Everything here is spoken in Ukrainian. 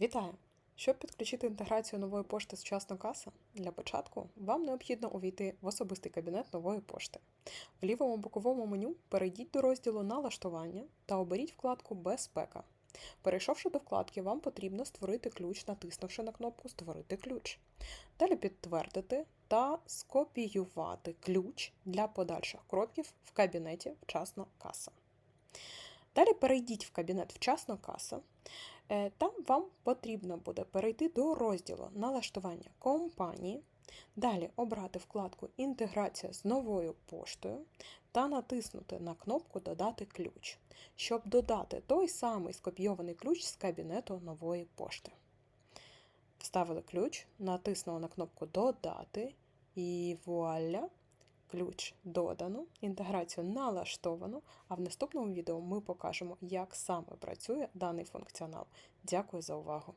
Вітаю! Щоб підключити інтеграцію нової пошти з вчасно каса, для початку вам необхідно увійти в особистий кабінет нової пошти. В лівому боковому меню перейдіть до розділу Налаштування та оберіть вкладку Безпека. Перейшовши до вкладки, вам потрібно створити ключ, натиснувши на кнопку Створити ключ. Далі підтвердити та скопіювати ключ для подальших кроків в кабінеті Вчасно каса. Далі перейдіть в кабінет Вчасно каса. Е, Там вам потрібно буде перейти до розділу налаштування компанії, далі обрати вкладку Інтеграція з новою поштою та натиснути на кнопку Додати ключ, щоб додати той самий скопійований ключ з кабінету нової пошти. Вставили ключ, натиснули на кнопку Додати і вуаля! Ключ додано, інтеграцію налаштовано, а в наступному відео ми покажемо, як саме працює даний функціонал. Дякую за увагу!